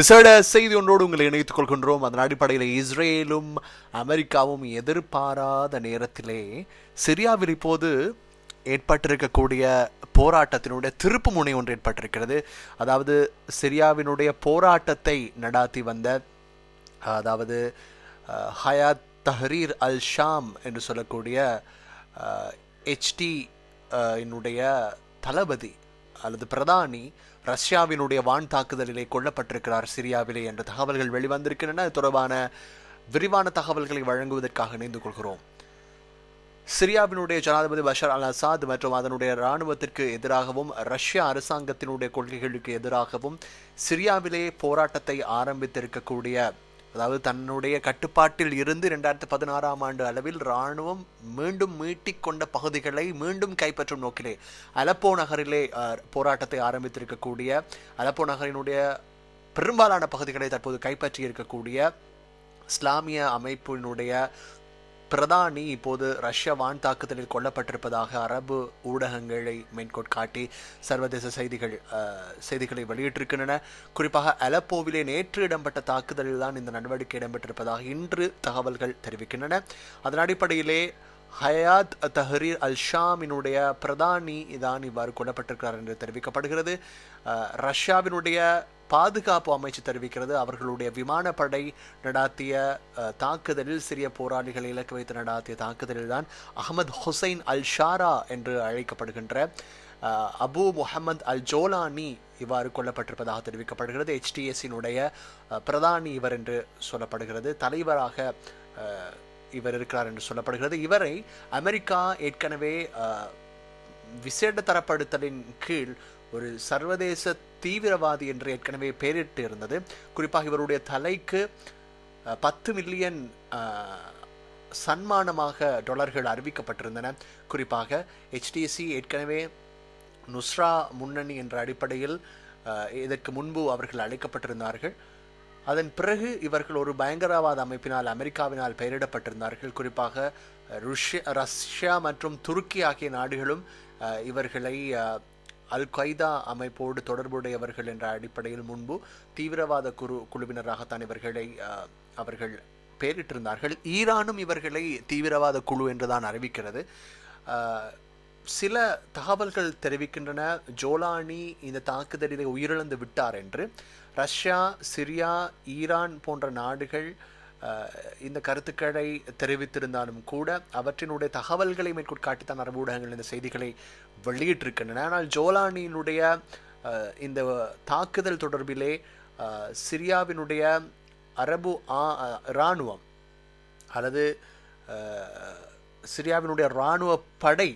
விசேட செய்தி ஒன்றோடு உங்களை இணைத்துக் கொள்கின்றோம். அதன் அடிப்படையில் இஸ்ரேலும் அமெரிக்காவும் எதிர்பாராத நேரத்திலே சிரியாவில் இப்போது ஏற்பட்டிருக்கக்கூடிய போராட்டத்தினுடைய திருப்பு முனை ஒன்று ஏற்பட்டிருக்கிறது. அதாவது சிரியாவினுடைய போராட்டத்தை நடாத்தி வந்த அதாவது ஹயாத் தஹரீர் அல் ஷாம் என்று சொல்லக்கூடிய ஹெச்டி என்னுடைய தளபதி அல்லது பிரதானி ரஷ்யாவினுடைய வான் தாக்குதலிலே கொல்லப்பட்டிருக்கிறார் சிரியாவிலே என்ற தகவல்கள் வெளிவந்திருக்கின்றன. அது தொடர்பான விரிவான தகவல்களை வழங்குவதற்காக இணைந்து கொள்கிறோம். சிரியாவினுடைய ஜனாதிபதி பஷர் அல் அசாத் மற்றும் அதனுடைய இராணுவத்திற்கு எதிராகவும் ரஷ்ய அரசாங்கத்தினுடைய கொள்கைகளுக்கு எதிராகவும் சிரியாவிலே போராட்டத்தை ஆரம்பித்திருக்கக்கூடிய அதாவது தன்னுடைய கட்டுப்பாட்டில் இருந்து ரெண்டாயிரத்தி பதினாறாம் ஆண்டு அளவில் இராணுவம் மீண்டும் மீட்டிக்கொண்ட பகுதிகளை மீண்டும் கைப்பற்றும் நோக்கிலே அலப்போ நகரிலே போராட்டத்தை ஆரம்பித்திருக்கக்கூடிய அலப்போ நகரினுடைய பெரும்பாலான பகுதிகளை தற்போது கைப்பற்றி இருக்கக்கூடிய இஸ்லாமிய அமைப்பினுடைய பிரதானி இப்போது ரஷ்ய வான் தாக்குதலில் கொல்லப்பட்டிருப்பதாக அரபு ஊடகங்களை மேற்கோட் காட்டி சர்வதேச செய்திகள் செய்திகளை வெளியிட்டிருக்கின்றன. குறிப்பாக அலப்போவிலே நேற்று இடம்பெற்ற தாக்குதலில் தான் இந்த நடவடிக்கை இடம்பெற்றிருப்பதாக இன்று தகவல்கள் தெரிவிக்கின்றன. அதன் அடிப்படையிலே ஹயாத் தஹரீர் அல் ஷாமினுடைய பிரதானி தான் இவ்வாறு கொல்லப்பட்டிருக்கிறார் என்று தெரிவிக்கப்படுகிறது. ரஷ்யாவினுடைய பாதுகாப்பு அமைச்சு தெரிவிக்கிறது. அவர்களுடைய விமானப்படை நடாத்திய தாக்குதலில் சிறிய போராளிகளை இலக்கு வைத்து நடாத்திய தாக்குதலில் தான் அகமது ஹுசைன் அல் ஷாரா என்று அழைக்கப்படுகின்ற அபு முஹம்மத் அல் ஜோலானி இவ்வாறு கொல்லப்பட்டிருப்பதாக தெரிவிக்கப்படுகிறது. ஹெச்டிஎஸினுடைய பிரதானி இவர் என்று சொல்லப்படுகிறது. தலைவராக இவர் இருக்கிறார் என்று சொல்லப்படுகிறது. இவரை அமெரிக்கா ஏற்கனவே விசேட தரப்படுத்தலின் கீழ் ஒரு சர்வதேச தீவிரவாதி என்று ஏற்கனவே பெயரிட்டு இருந்தது குறிப்பாக இவருடைய தலைக்கு பத்து மில்லியன் சன்மானமாக டாலர்கள் அறிவிக்கப்பட்டிருந்தன. குறிப்பாக ஹெச்டிஎஸ்சி ஏற்கனவே நுஸ்ரா முன்னணி என்ற அடிப்படையில் இதற்கு முன்பு அவர்கள் அழைக்கப்பட்டிருந்தார்கள் அதன் பிறகு இவர்கள் ஒரு பயங்கரவாத அமைப்பினால் அமெரிக்காவினால் பெயரிடப்பட்டிருந்தார்கள். குறிப்பாக ருஷ்ய ரஷ்யா மற்றும் துருக்கி ஆகிய நாடுகளும் இவர்களை அல் கொய்தா அமைப்போடு தொடர்புடையவர்கள் என்ற அடிப்படையில் முன்பு தீவிரவாத குரு குழுவினராகத்தான் இவர்களை அவர்கள் பெயரிட்டிருந்தார்கள். ஈரானும் இவர்களை தீவிரவாத குழு என்றுதான் அறிவிக்கிறது. சில தகவல்கள் தெரிவிக்கின்றன. ஜோலானி இந்த தாக்குதலிலே உயிரிழந்து விட்டார் என்று. ரஷ்யா சிரியா ஈரான் போன்ற நாடுகள் இந்த கருத்துக்களை தெரிவித்திருந்தாலும் கூட அவற்றினுடைய தகவல்களை மேற்கொண்டு காட்டித்தான் அரபு ஊடகங்கள் இந்த செய்திகளை வெளியிட்டிருக்கின்றன. ஆனால் ஜோலானியினுடைய இந்த தாக்குதல் தொடர்பிலே சிரியாவினுடைய அரபு ஆ- இராணுவம் அல்லது சிரியாவினுடைய இராணுவ படை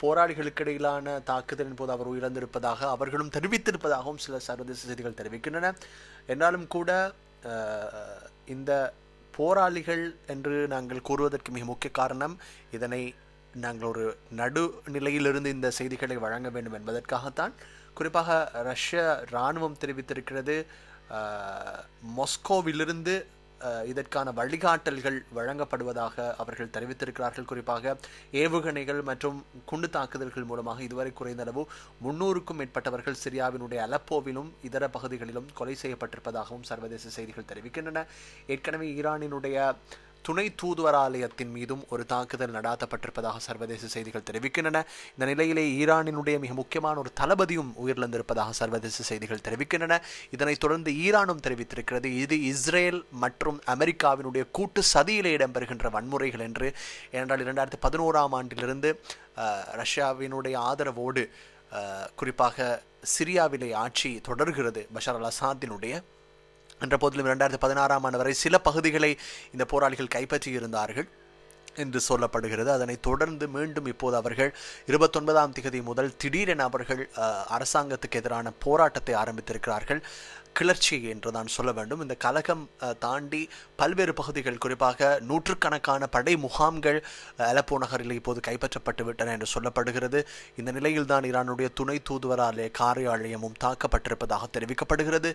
போராளிகளுக்கிடையிலான போராளிகளுக்கு இடையிலான தாக்குதலின் போது அவர் உயிரிழந்திருப்பதாக அவர்களும் தெரிவித்திருப்பதாகவும் சில சர்வதேச செய்திகள் தெரிவிக்கின்றன. என்றாலும் கூட இந்த போராளிகள் என்று நாங்கள் கூறுவதற்கு மிக முக்கிய காரணம் இதனை நாங்கள் ஒரு நடுநிலையிலிருந்து இந்த செய்திகளை வழங்க வேண்டும் என்பதற்காகத்தான். குறிப்பாக ரஷ்ய இராணுவம் தெரிவித்திருக்கிறது மொஸ்கோவிலிருந்து இதற்கான வழிகாட்டல்கள் வழங்கப்படுவதாக அவர்கள் தெரிவித்திருக்கிறார்கள். குறிப்பாக ஏவுகணைகள் மற்றும் குண்டு தாக்குதல்கள் மூலமாக இதுவரை குறைந்த அளவு முன்னூறுக்கும் மேற்பட்டவர்கள் சிரியாவினுடைய அலப்போவிலும் இதர பகுதிகளிலும் கொலை செய்யப்பட்டிருப்பதாகவும் சர்வதேச செய்திகள் தெரிவிக்கின்றன. ஏற்கனவே ஈரானினுடைய துணை தூதுவராலயத்தின் மீதும் ஒரு தாக்குதல் நடாத்தப்பட்டிருப்பதாக சர்வதேச செய்திகள் தெரிவிக்கின்றன. இந்த நிலையிலே ஈரானினுடைய மிக முக்கியமான ஒரு தளபதியும் உயிரிழந்திருப்பதாக சர்வதேச செய்திகள் தெரிவிக்கின்றன. இதனைத் தொடர்ந்து ஈரானும் தெரிவித்திருக்கிறது இது இஸ்ரேல் மற்றும் அமெரிக்காவினுடைய கூட்டு சதியிலே இடம்பெறுகின்ற வன்முறைகள் என்று. ஏனென்றால் இரண்டாயிரத்தி பதினோராம் ஆண்டிலிருந்து ரஷ்யாவினுடைய ஆதரவோடு குறிப்பாக சிரியாவிலே ஆட்சி தொடர்கிறது. பஷார் அல் அசாத்தினுடைய என்ற போதிலும் இரண்டாயிரத்தி பதினாறாம் ஆண்டு வரை சில பகுதிகளை இந்த போராளிகள் கைப்பற்றியிருந்தார்கள். என்று சொல்லப்படுகிறது. அதனைத் தொடர்ந்து மீண்டும் இப்போது அவர்கள் இருபத்தொன்பதாம் திகதி முதல் திடீரென அவர்கள் அரசாங்கத்துக்கு எதிரான போராட்டத்தை ஆரம்பித்திருக்கிறார்கள். கிளர்ச்சி என்று தான் சொல்ல வேண்டும். இந்த கலகம் தாண்டி பல்வேறு பகுதிகள் குறிப்பாக நூற்றுக்கணக்கான படை முகாம்கள் அலப்போ நகரில் இப்போது கைப்பற்றப்பட்டு விட்டன என்று சொல்லப்படுகிறது. இந்த நிலையில்தான் ஈரானுடைய துணை தூதுவராலய காரியாலயமும் தாக்கப்பட்டிருப்பதாக தெரிவிக்கப்படுகிறது.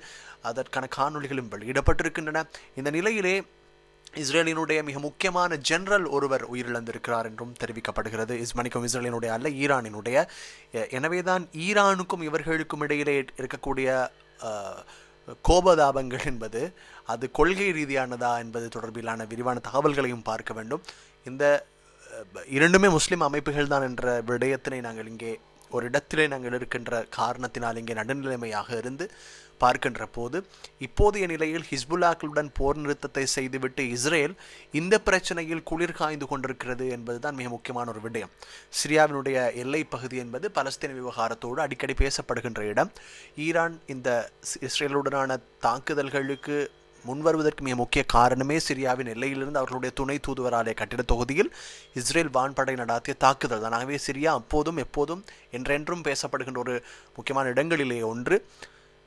அதற்கான காணொளிகளும் வெளியிடப்பட்டிருக்கின்றன. இந்த நிலையிலே இஸ்ரேலினுடைய மிக முக்கியமான ஜெனரல் ஒருவர் உயிரிழந்திருக்கிறார் என்றும் தெரிவிக்கப்படுகிறது. இஸ் மணிக்கும் இஸ்ரேலினுடைய அல்ல ஈரானினுடைய. எனவே எனவேதான் ஈரானுக்கும் இவர்களுக்கும் இடையிலே இருக்கக்கூடிய கோபதாபங்கள் என்பது அது கொள்கை ரீதியானதா என்பது தொடர்பிலான விரிவான தகவல்களையும் பார்க்க வேண்டும். இந்த இரண்டுமே முஸ்லீம் அமைப்புகள் தான் என்ற விடயத்தினை நாங்கள் இங்கே ஒரு இடத்திலே நாங்கள் இருக்கின்ற காரணத்தினால் இங்கே நடுநிலைமையாக இருந்து பார்க்கின்ற போது இப்போதைய நிலையில் ஹிஸ்புல்லாக்களுடன் போர் நிறுத்தத்தை செய்துவிட்டு இஸ்ரேல் இந்த பிரச்சனையில் குளிர் காய்ந்து கொண்டிருக்கிறது என்பதுதான் மிக முக்கியமான ஒரு விடயம். சிரியாவினுடைய எல்லை பகுதி என்பது பலஸ்தீன விவகாரத்தோடு அடிக்கடி பேசப்படுகின்ற இடம். ஈரான் இந்த இஸ்ரேலுடனான தாக்குதல்களுக்கு முன்வருவதற்கு மிக முக்கிய காரணமே சிரியாவின் எல்லையிலிருந்து அவர்களுடைய துணை தூதுவராலய கட்டிட தொகுதியில் இஸ்ரேல் வான்படை நடாத்திய தாக்குதல் தான். ஆகவே சிரியா அப்போதும் எப்போதும் என்றென்றும் பேசப்படுகின்ற ஒரு முக்கியமான இடங்களிலே ஒன்று.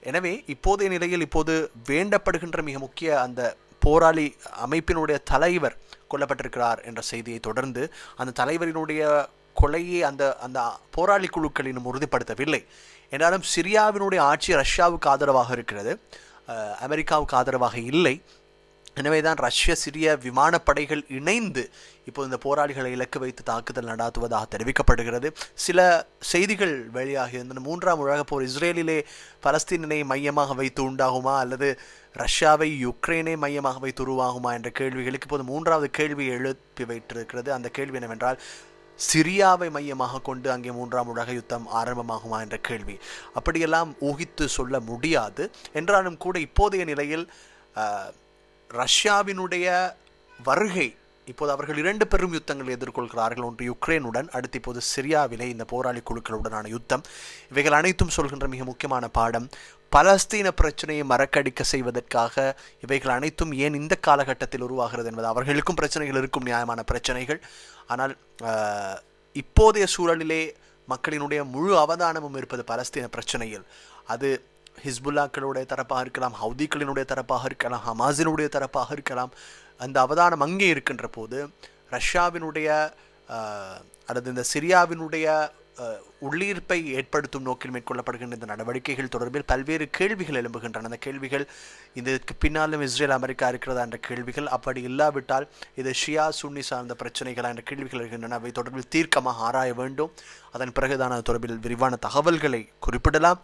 எனவே இப்போதைய நிலையில் இப்போது வேண்டப்படுகின்ற மிக முக்கிய அந்த போராளி அமைப்பினுடைய தலைவர் கொல்லப்பட்டிருக்கிறார் என்ற செய்தியை தொடர்ந்து அந்த தலைவரினுடைய கொலையை அந்த அந்த போராளி குழுக்கள் இன்னும் உறுதிப்படுத்தவில்லை. என்றாலும் சிரியாவினுடைய ஆட்சி ரஷ்யாவுக்கு ஆதரவாக இருக்கிறது. அமெரிக்காவுக்கு ஆதரவாக இல்லை. எனவே தான் ரஷ்ய சிரிய விமானப்படைகள் இணைந்து இப்போ இந்த போராளிகளை இலக்கு வைத்து தாக்குதல் நடாத்துவதாக தெரிவிக்கப்படுகிறது. சில செய்திகள் வெளியாகி இருந்தன. மூன்றாம் உலகப் போர் இஸ்ரேலிலே பலஸ்தீனை மையமாக வைத்து உண்டாகுமா? அல்லது ரஷ்யாவை யுக்ரைனை மையமாக வைத்து உருவாகுமா? என்ற கேள்விகளுக்கு இப்போது மூன்றாவது கேள்வி எழுப்பி வைத்திருக்கிறது. அந்த கேள்வி என்னவென்றால் சிரியாவை மையமாக கொண்டு அங்கே மூன்றாம் உலக யுத்தம் ஆரம்பமாகுமா என்ற கேள்வி. அப்படியெல்லாம் ஊகித்து சொல்ல முடியாது. என்றாலும் கூட இப்போதைய நிலையில் ரஷ்யாவினுடைய வருகை இப்போது அவர்கள் இரண்டு பெரும் யுத்தங்களை எதிர்கொள்கிறார்கள். ஒன்று யுக்ரைனுடன் அடுத்து இப்போது சிரியாவிலே இந்த போராளி குழுக்களுடனான யுத்தம். இவைகள் அனைத்தும் சொல்கின்ற மிக முக்கியமான பாடம். பலஸ்தீன பிரச்சனையை மறக்கடிக்க செய்வதற்காக இவைகள் அனைத்தும் ஏன் இந்த காலகட்டத்தில் உருவாகிறது என்பது அவர்களுக்கும் பிரச்சனைகள் இருக்கும் நியாயமான பிரச்சனைகள். ஆனால் இப்போதைய சூழலிலே மக்களினுடைய முழு அவதானமும் இருப்பது பலஸ்தீன பிரச்சனையில். அது ஹிஸ்புல்லாக்களுடைய தரப்பாக இருக்கலாம் ஹவுதிகளினுடைய தரப்பாக இருக்கலாம் ஹமாஸினுடைய தரப்பாக இருக்கலாம். அந்த அவதானம் அங்கே இருக்கின்ற போது ரஷ்யாவினுடைய அல்லது இந்த சிரியாவினுடைய உள்ளீர்ப்பை ஏற்படுத்தும் நோக்கில் மேற்கொள்ளப்படுகின்ற இந்த நடவடிக்கைகள் தொடர்பில் பல்வேறு கேள்விகள் எழும்புகின்றன. அந்த கேள்விகள் இதற்கு பின்னாலும் இஸ்ரேல் அமெரிக்கா இருக்கிறதா? என்ற கேள்விகள் அப்படி இல்லாவிட்டால் இது ஷியா சுன்னி சார்ந்த பிரச்சனைகளா? என்ற கேள்விகள் இருக்கின்றன அவை தொடர்பில் தீர்க்கமாக ஆராய வேண்டும். அதன் பிறகுதான் அது தொடர்பில் விரிவான தகவல்களை குறிப்பிடலாம்.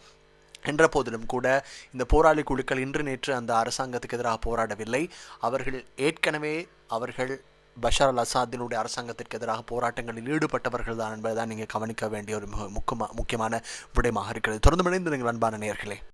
என்ற போதிலும் கூட இந்த போராளி குழுக்கள் இன்று நேற்று அந்த அரசாங்கத்துக்கு எதிராக போராடவில்லை. அவர்கள் ஏற்கனவே அவர்கள் பஷார் அல் அசாத்தினுடைய அரசாங்கத்திற்கு எதிராக போராட்டங்களில் ஈடுபட்டவர்கள் தான் என்பதுதான் நீங்கள் கவனிக்க வேண்டிய ஒரு மிக முக்கியமான விடயமாக இருக்கிறது. தொடர்ந்து இணைந்து நீங்கள் அன்பான நேர்களே